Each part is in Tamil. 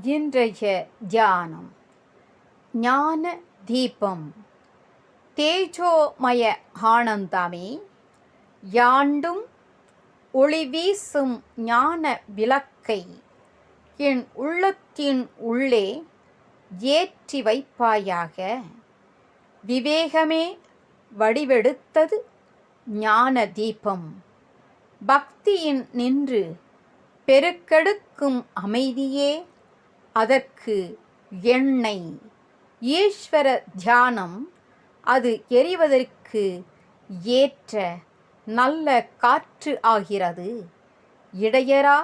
இன்றைய தியானம். ஞான தீபம். தேஜோமய ஆனந்தமே யாண்டும் ஒளி வீசும் ஞான விளக்கை என் உள்ளத்தின் உள்ளே ஏற்றி வைப்பாயாக. விவேகமே வடிவெடுத்தது ஞான தீபம். பக்தியின் நின்று பெருக்கெடுக்கும் அமைதியே அதற்கு எண்ணெய். ஈஸ்வர தியானம் அது எரிவதற்கு ஏற்ற நல்ல காற்று ஆகிறது. இடையரா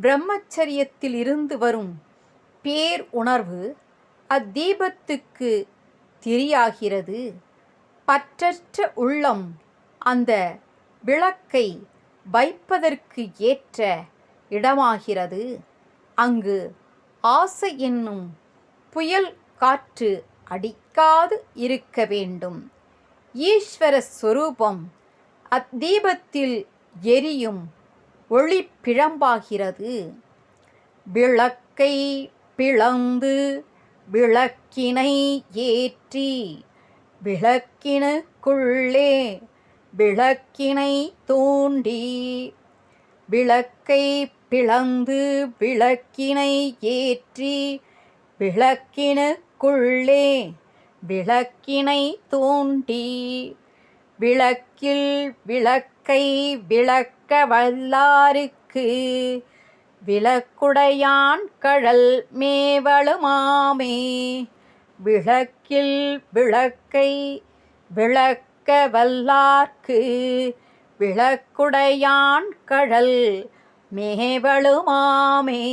பிரம்மச்சரியத்தில் இருந்து வரும் பேர் உணர்வு அத்தீபத்துக்கு திரியாகிறது. பற்றற்ற உள்ளம் அந்த விளக்கை வைப்பதற்கு ஏற்ற இடமாகிறது. அங்கு ஆசை என்னும் புயல் காற்று அடிக்காது இருக்க வேண்டும். ஈஸ்வர ஸ்வரூபம் அத்தீபத்தில் எரியும் ஒளி பிழம்பாகிறது. விளக்கை பிளந்து விளக்கினை ஏற்றி விளக்கினுக்குள்ளே விளக்கினை தூண்டி விளக்கை பிளந்து விளக்கினை ஏற்றி விளக்கினுக்குள்ளே விளக்கினை தூண்டி விளக்கில் விளக்கை விளக்க வல்லாருக்கு விளக்குடையான் கழல் மேவளுமாமே விளக்கில் விளக்கை விளக்க வல்லார்க்கு விளக்குடையான் கழல் மேவளுமாமே.